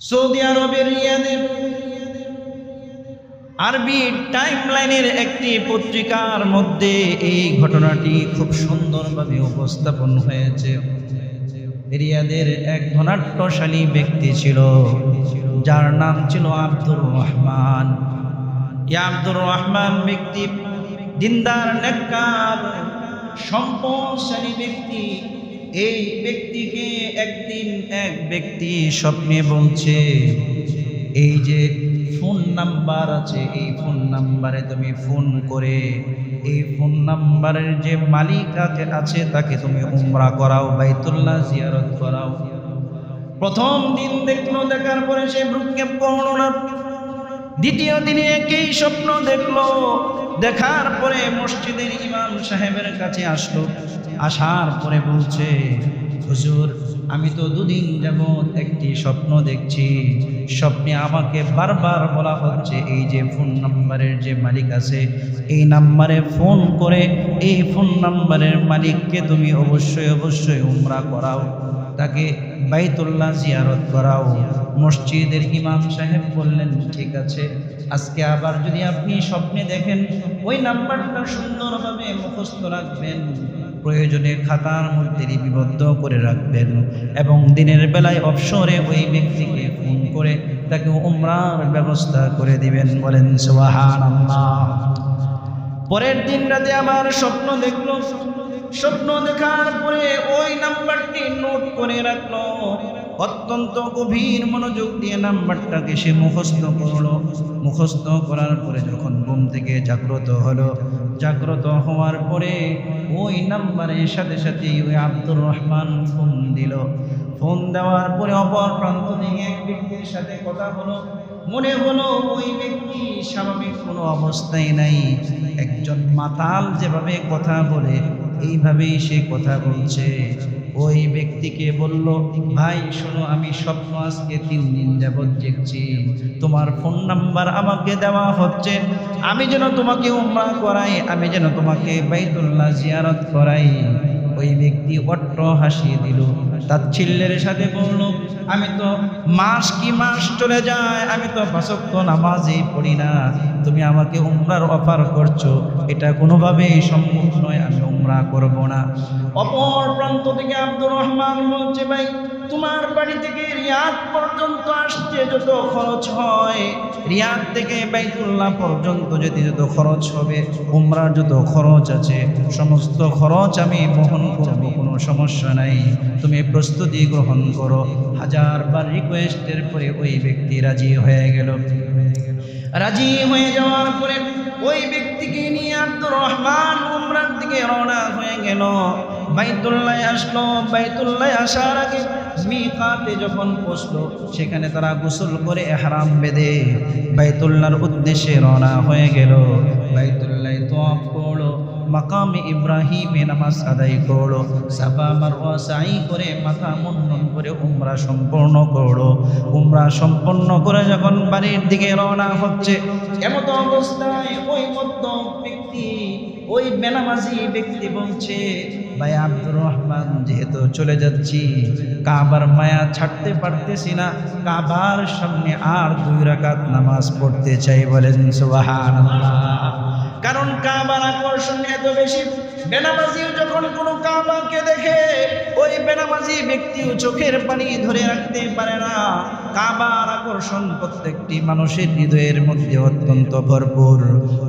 Saudi আরবের রিয়াদে আরবি time লাইনের একটি পত্রিকার মধ্যে এই ঘটনাটি খুব সুন্দরভাবে উপস্থাপন হয়েছে। রিয়াদের এক ধনাট্যশালী ব্যক্তি ছিল, যার নাম ছিল আব্দুর রহমান। আব্দুর রহমান ব্যক্তি দিনদার, নেককার, সম্পদশালী ব্যক্তি। এই ব্যক্তিকে একদিন এক ব্যক্তি স্বপ্নে বলছে, এই যে ফোন নাম্বার আছে, এই ফোন নাম্বারে তুমি ফোন করে, এই ফোন নাম্বারের যে মালিক আছে- তাকে তুমি উমরা করাও, বাইতুল্লাহ জিয়ারত করাও। প্রথম দিন দেখল, দেখার পরে সে ভ্রুক্ষেপ করল না। দ্বিতীয় দিনে একই স্বপ্ন দেখল দেখার পরে মসজিদের ইমাম সাহেবের কাছে আসলো। আসার পরে বলছে হুজুর, আমি তো দুদিন যাবৎ একটি স্বপ্ন দেখছি। স্বপ্নে আমাকে বারবার বলা হচ্ছে, এই যে ফোন নাম্বারের যে মালিক আছে, এই নাম্বারে ফোন করে এই ফোন নাম্বারের মালিককে তুমি অবশ্যই অবশ্যই উমরা করাও। তাকে বাইতুল্লাহ জিয়ারত করাও। মসজিদের ইমাম সাহেব বললেন, ঠিক আছে, আজকে আবার যদি আপনি স্বপ্নে দেখেন, ওই নাম্বারটা সুন্দরভাবে মুখস্থ রাখবেন। প্রয়োজনে খাতার মধ্যে লিপিবদ্ধ করে রাখবেন এবং দিনের বেলায় অবসরে ওই ব্যক্তিকে ফোন করে তাকে উমরার ব্যবস্থা করে দিবেন, বলেন পরের দিন রাতে আমার স্বপ্ন দেখল। স্বপ্ন দেখার পরে ওই নাম্বারটি নোট করে রাখল। অত্যন্ত গভীর মনোযোগ দিয়ে নাম্বারটাকে সে মুখস্থ করল। মুখস্থ করার পরে যখন ঘুম থেকে জাগ্রত হলো, জাগ্রত হওয়ার পরে ওই নাম্বারের সাথে সাথে ওই আব্দুর রহমান ফোন দিল। ফোন দেওয়ার পরে অপর প্রান্ত থেকে এক ব্যক্তির সাথে কথা হলো। মনে হলো ওই ব্যক্তি স্বাভাবিক কোনো অবস্থায় নাই। একজন মাতাল যেভাবে কথা বলে, এইভাবেই সে কথা বলছে। ওই ব্যক্তিকে বলল, ভাই, শোনো, আমি স্বপ্ন আজকে তিন দিন যাবৎ দেখছি। তোমার ফোন নাম্বার আমাকে দেওয়া হচ্ছে। আমি যেন তোমাকে উমরা করাই, আমি যেন তোমাকে বাইতুল্লাহ জিয়ারত করাই। ওই ব্যক্তি অট্ট হাসিয়ে দিল। তার তাচ্ছিল্যের সাথে বলল, আমি তো মাস কি মাস চলে যায়, আমি তো বাসক্ত নামাজই পড়ি না। তুমি আমাকে উমরার অফার করছ। এটা কোনোভাবেই সম্ভব নয়, আমি উমরা করব না। অপর প্রান্ত থেকে আব্দুর রহমান বলছে, ভাই তোমার বাড়ি থেকে রিয়াদ পর্যন্ত আসতে যত খরচ হয়, রিয়াদ থেকে বাইতুল্লাহ পর্যন্ত যেতে যত খরচ হবে, উমরার যত খরচ আছে, সমস্ত খরচ আমি বহন করব, কোনো সমস্যা নাই। তুমি প্রস্তুতি গ্রহণ করো। হাজারবার রিকোয়েস্টের পরে ওই ব্যক্তি রাজি হয়ে গেল। রাজি হয়ে যাওয়ার পরে ওই ব্যক্তিকে নিয়ে আব্দুর রহমান উমরার দিকে রওনা হয়ে গেল। বাইতুল্লাহ আসলো, বাইতুল্লাহ আসার আগে মিকাতে যখন পৌঁছলো সেখানে তারা গোসল করে হারাম বেঁধে বাইতুল্লার উদ্দেশ্যে রওনা হয়ে গেল। বাইতুল্লাহ তো করল মাকামে ইব্রাহিমে নামাজ আদায় করো। সাফা মারওয়া সাই করে মাথা মুন্ডন করে উমরা সম্পূর্ণ করল উমরা সম্পন্ন করে যখন বাড়ির দিকে রওনা হচ্ছে, এমত অবস্থায় ওই মধ্য ব্যক্তি, ওই বেনামাজি ব্যক্তি বলছে, ভাই আব্দুর রহমান, যেহেতু চলে যাচ্ছি, কাবার মায়া ছাড়তে পারতেছি না, কাবার সামনে আর দুই রাকাত নামাজ পড়তে চাই বলেন সুবহানাল্লাহ। কারণ কাবার আকর্ষণ এত বেশি। বেনামাজিও যখন কোনো কাবাকে দেখে, ওই বেনামাজি ব্যক্তিও চোখের পানি ধরে রাখতে পারে না। কাবার আকর্ষণ প্রত্যেকটি মানুষের হৃদয়ের মধ্যে অত্যন্ত ভরপুর।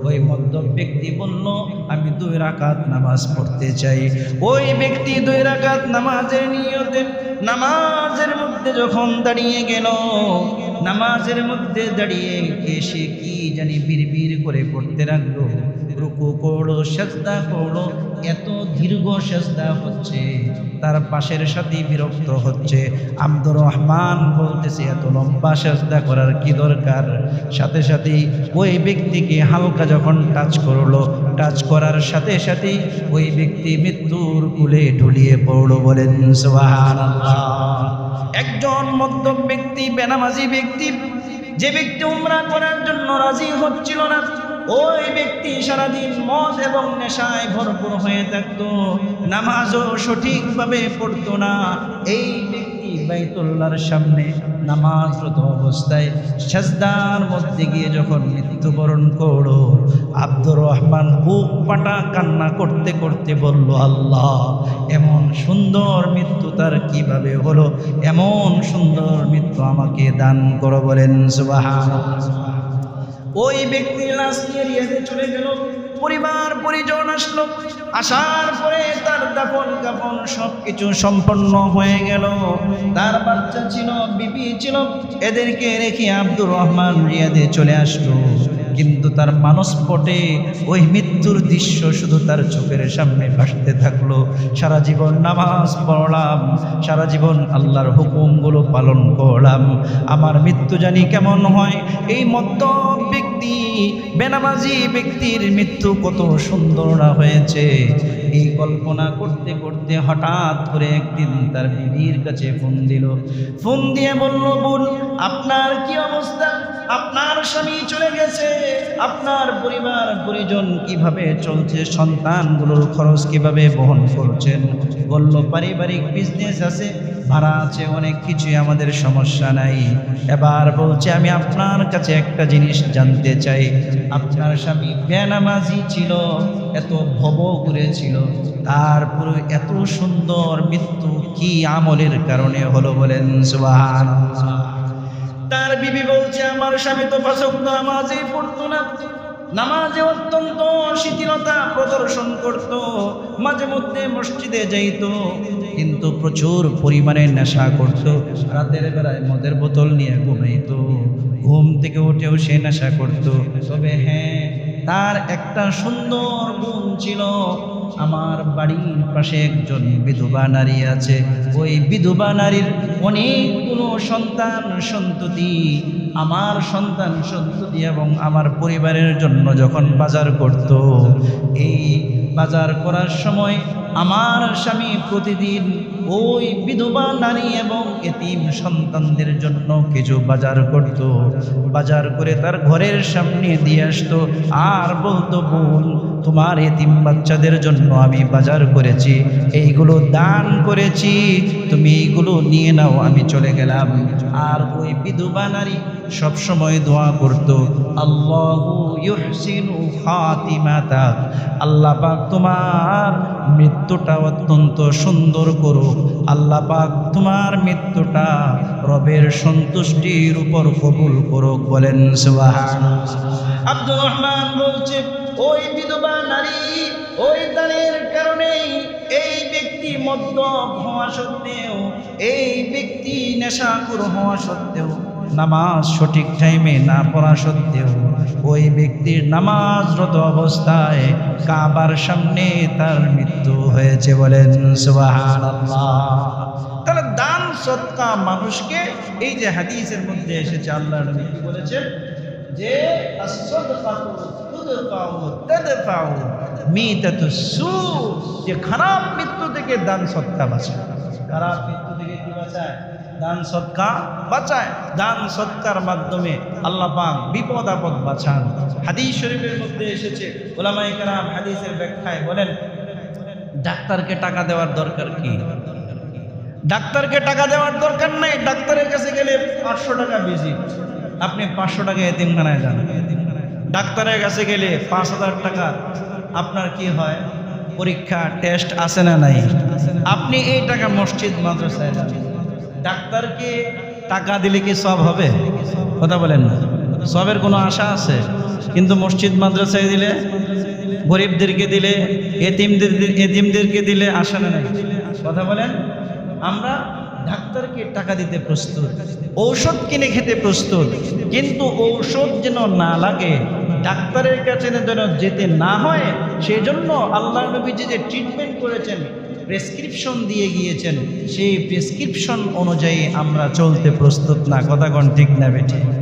ওই মধ্য ব্যক্তি বলল, আমি দুই রাকাত নামাজ পড়তে চাই। ওই ব্যক্তি দুই রাকাত নামাজের নিয়তে, নামাজের মধ্যে যখন দাঁড়িয়ে গেল নামাজের মধ্যে দাঁড়িয়ে এসে কি জানি বিড়বিড় করে পড়তে রাখল রুকু করল সেজদা করল এত দীর্ঘ সেজদা হচ্ছে, তার পাশের সাথে বিরক্ত হচ্ছে। আব্দুর রহমান বলতেছে, এত লম্বা সেজদা করার কি দরকার? সাথে সাথে ওই ব্যক্তিকে হালকা যখন টাচ করল টাচ করার সাথে সাথে ওই ব্যক্তি মৃত্যুর কুলে ঢুলিয়ে পড়ল বলেন, সুবহানাল্লাহ। একজন মদ্যপ ব্যক্তি, বেনামাজি ব্যক্তি, যে ব্যক্তি উমরা করার জন্য রাজি হচ্ছিল না, ওই ব্যক্তি সারাদিন মদ এবং নেশায় ভরপুর হয়ে থাকতো, নামাজও সঠিকভাবে পড়তো না। এই বাইতুল্লাহর সামনে নামাজরত অবস্থায় সাজদার মধ্যে গিয়ে যখন মৃত্যুবরণ করো আব্দুর রহমান বুক পাটা কান্না করতে করতে বলল, আল্লাহ, এমন সুন্দর মৃত্যু তার কীভাবে হলো? এমন সুন্দর মৃত্যু আমাকে দান করো বলেন সুবাহান ওই ব্যক্তির লাশ চলে গেল। পরিবার, পরিজন আসলো। আসার পরে তার দাফন কাপন সব কিছু সম্পন্ন হয়ে গেল। তার বাচ্চা ছিল, বিবি ছিল, এদেরকে রেখে আব্দুর রহমান রিয়াদে চলে আসলো। কিন্তু তার মানস পটে ওই মৃত্যুর দৃশ্য শুধু তার চোখের সামনে ভাসতে থাকল। সারা জীবন নামাজ পড়লাম, সারা জীবন আল্লাহর হুকুমগুলো পালন করলাম। আমার মৃত্যু জানি কেমন হয়? এই মধ্য ব্যক্তি, বেনামাজি ব্যক্তির মৃত্যু কত সুন্দর না হয়েছে? এই কল্পনা করতে করতে হঠাৎ করে একদিন তার বিবির কাছে ফোন দিল। ফোন দিয়ে বলল, বোন, আপনার কি অবস্থা? আপনার স্বামী চলে গেছে। আপনার পরিবার, পরিজন কীভাবে চলছে, সন্তানগুলোর খরচ কীভাবে বহন করছেন, বলল, পারিবারিক বিজনেস আছে, ভাড়া আছে, অনেক কিছুই আমাদের সমস্যা নাই। এবার বলছে, আমি আপনার কাছে একটা জিনিস জানতে চাই। আপনার স্বামী বেনামাজি ছিল, এত ভব করেছিল তারপরে এত সুন্দর মৃত্যু কি আমলের কারণে হলো বলেন সুবাহান তার বিবি বলছে, আমার স্বামী তো পাচক নামাজেই পড়তো না। নামাজে অত্যন্ত শিথিলতা প্রদর্শন করত, মাঝে মধ্যে মসজিদে যাইত, কিন্তু প্রচুর পরিমাণে নেশা করত, রাতের বেলায় মদের বোতল নিয়ে ঘুমাইত, ঘুম থেকে উঠেও সে নেশা করত। তবে হ্যাঁ তার একটা সুন্দর গুণ ছিল, আমার বাড়ির পাশে একজন বিধবা নারী আছে। ওই বিধবা নারীর অনেকগুলো সন্তান সন্ততি, আমার সন্তান সন্ততি এবং আমার পরিবারের জন্য যখন বাজার করত, এই বাজার করার সময় আমার স্বামী প্রতিদিন ওই বিধবা নারী এবং এতিম সন্তানদের জন্য কিছু বাজার করত। বাজার করে তার ঘরের সামনে দিয়ে আসতো। আর বলতো, বোন তোমার এতিম বাচ্চাদের জন্য আমি বাজার করেছি, এইগুলো দান করেছি, তুমি এইগুলো নিয়ে নাও, আমি চলে গেলাম। আর ওই বিধবা নারী সবসময় দোয়া করত, আল্লাহু পাক তোমার মৃত্যুটা অত্যন্ত সুন্দর করো আল্লাহ পাক তোমার মৃত্যুটা রবের সন্তুষ্টির উপর কবুল করুক। বলেন সুবহান আব্দুর রহমান বলছে ওই বিধবা নারী, ওই দানের কারণেই এই ব্যক্তি মদ্য হওয়া সত্ত্বেও, এই ব্যক্তি নেশাকুর হওয়া সত্ত্বেও, নামাজ সঠিক টাইমে না পড়া সত্ত্বেও, ওই ব্যক্তির নামাজরত অবস্থায় কাবার সামনে তার মৃত্যু হয়েছে বলেন সুবাহান তাহলে দান সৎকা মানুষকে এই যে হাদিসের মধ্যে এসেছে আল্লাহ নবী বলেছেন যে যে খারাপ মৃত্যু থেকে দান সৎকা বাঁচায়। খারাপ মৃত্যু থেকে কি বাঁচায়? দান সৎকা বাঁচায়। দান সৎকার মাধ্যমে আল্লাহ পাক বিপদ আপদ বাঁচান। হাদিস শরীফের মধ্যে এসেছে ওলামাই কালাম হাদিসের ব্যাখ্যায় বলেন, ডাক্তারকে টাকা দেওয়ার দরকার কি? ডাক্তারকে টাকা দেওয়ার দরকার নাই, ডাক্তারের কাছে গেলে পাঁচশো টাকা ভিজিট আপনি পাঁচশো টাকা এতিমখানায় যান। ডাক্তারের কাছে গেলে পাঁচ হাজার টাকা আপনার কি হয়? পরীক্ষা টেস্ট আছে না নাই? আপনি এই টাকা মসজিদ, মাদ্রাসায় ডাক্তারকে টাকা দিলে কি সব হবে? কথা বলেন না। সবের কোনো আশা আছে? কিন্তু মসজিদ, মাদ্রাসায় দিলে, গরিবদেরকে দিলে, এতিমদের, এতিমদেরকে দিলে আশা না নাই। কথা বলেন? আমরা ডাক্তারকে টাকা দিতে প্রস্তুত, ঔষধ কিনে খেতে প্রস্তুত, কিন্তু ঔষধ যেন না লাগে, ডাক্তারের কাছে যেন যেতে না হয়, সেজন্য আল্লাহ নবীজি যে ট্রিটমেন্ট করেছেন প্রেসক্রিপশন দিয়ে গিয়েছেন, সেই প্রেসক্রিপশন অনুযায়ী আমরা চলতে প্রস্তুত না। কথা ঠিক না বেঠিক